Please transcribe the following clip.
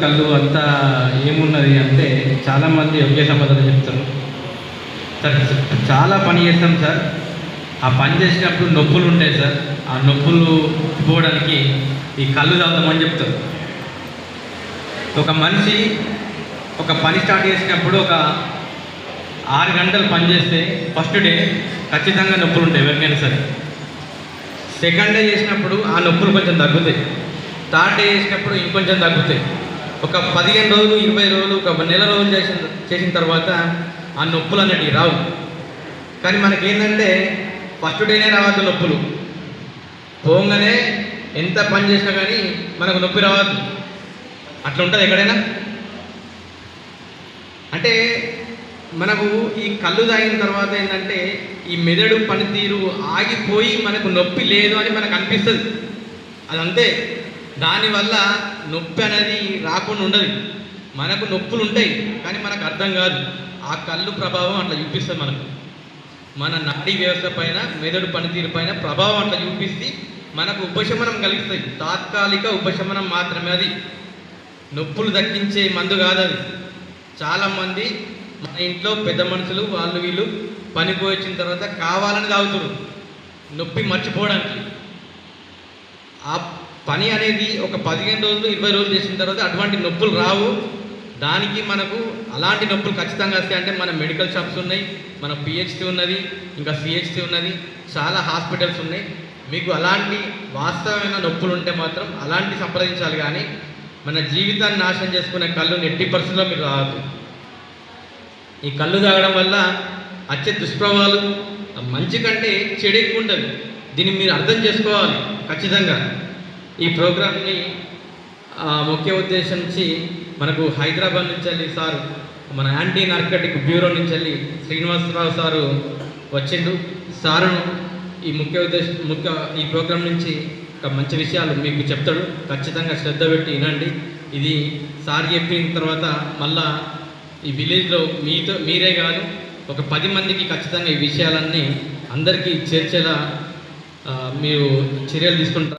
కళ్ళు అంతా ఏమున్నది అంటే చాలామంది యోగ్య సమాధానం చెప్తారు. సార్ చాలా పని చేస్తాం సార్. ఆ పని చేసినప్పుడు నొప్పులు ఉంటాయి సార్. ఆ నొప్పులు పోవడానికి ఈ కళ్ళు తాగుతామని చెప్తారు. ఒక మనిషి ఒక పని స్టార్ట్ చేసినప్పుడు ఒక ఆరు గంటలు పని చేస్తే ఫస్ట్ డే ఖచ్చితంగా నొప్పులు ఉంటాయి ఎవరికైనా సరే. సెకండ్ డే చేసినప్పుడు ఆ నొప్పులు కొంచెం తగ్గుతాయి. థర్డ్ డే చేసినప్పుడు ఇంకొంచెం తగ్గుతాయి. ఒక పదిహేను రోజులు ఇరవై రోజులు ఒక నెల రోజులు చేసిన చేసిన తర్వాత ఆ నొప్పులు అనేటివి రావు. కానీ మనకేంటంటే ఫస్ట్ డేనే రావద్దు నొప్పులు. పోగానే ఎంత పని చేసినా కానీ మనకు నొప్పి రావద్దు. అట్లా ఉంటుంది ఎక్కడైనా? అంటే మనకు ఈ కళ్ళు తాగిన తర్వాత ఏంటంటే ఈ మెదడు పనితీరు ఆగిపోయి మనకు నొప్పి లేదు అని మనకు అనిపిస్తుంది. అదంతే. దానివల్ల నొప్పి అనేది రాకుండా ఉండదు. మనకు నొప్పులు ఉంటాయి కానీ మనకు అర్థం కాదు. ఆ కళ్ళు ప్రభావం అట్లా చూపిస్తుంది మనకు. మన నాడీ వ్యవస్థ పైన మెదడు పనితీరు పైన ప్రభావం అట్లా చూపిస్తే మనకు ఉపశమనం కలిగిస్తాయి తాత్కాలిక ఉపశమనం మాత్రమే అది. నొప్పులు దక్కించే మందు కాదు అది చాలామంది మన ఇంట్లో పెద్ద మనుషులు వాళ్ళు వీళ్ళు పనికి వచ్చిన తర్వాత కావాలని తాగుతారు నొప్పి మర్చిపోవడానికి. ఆ పని అనేది ఒక పదిహేను రోజులు ఇరవై రోజులు చేసిన తర్వాత అటువంటి నొప్పులు రావు. దానికి మనకు అలాంటి నొప్పులు ఖచ్చితంగా వస్తాయి. అంటే మన మెడికల్ షాప్స్ ఉన్నాయి మన పిహెచ్సి ఉన్నది ఇంకా సిహెచ్సి ఉన్నది చాలా హాస్పిటల్స్ ఉన్నాయి. మీకు అలాంటి వాస్తవమైన నొప్పులు ఉంటే మాత్రం అలాంటి సంప్రదించాలి కానీ మన జీవితాన్ని నాశనం చేసుకునే కళ్ళు ఎట్టి పరిస్థితుల్లో మీరు రావద్దు. ఈ కళ్ళు తాగడం వల్ల వచ్చే దుష్ప్రభావాలు మంచి కంటే చెడు ఎక్కువ ఉంటుంది దీన్ని మీరు అర్థం చేసుకోవాలి ఖచ్చితంగా. ఈ ప్రోగ్రామ్ని ఆ, ముఖ్య ఉద్దేశం నుంచి మనకు హైదరాబాద్ నుంచి వెళ్ళి సార్ మన యాంటీ నార్కటిక్ బ్యూరో నుంచి వెళ్ళి శ్రీనివాసరావు సారు వచ్చిండు. సారును ఈ ముఖ్య ఉద్దేశం ముఖ్య ఈ ప్రోగ్రాం నుంచి ఒక మంచి విషయాలు మీకు చెప్తాడు. ఖచ్చితంగా శ్రద్ధ పెట్టి వినండి. ఇది సార్ చెప్పిన తర్వాత మళ్ళా ఈ విలేజ్లో మీతో మీరే కాదు ఒక పది మందికి ఖచ్చితంగా ఈ విషయాలన్నీ అందరికీ చేర్చేలా మీరు చర్యలు తీసుకుంటారు.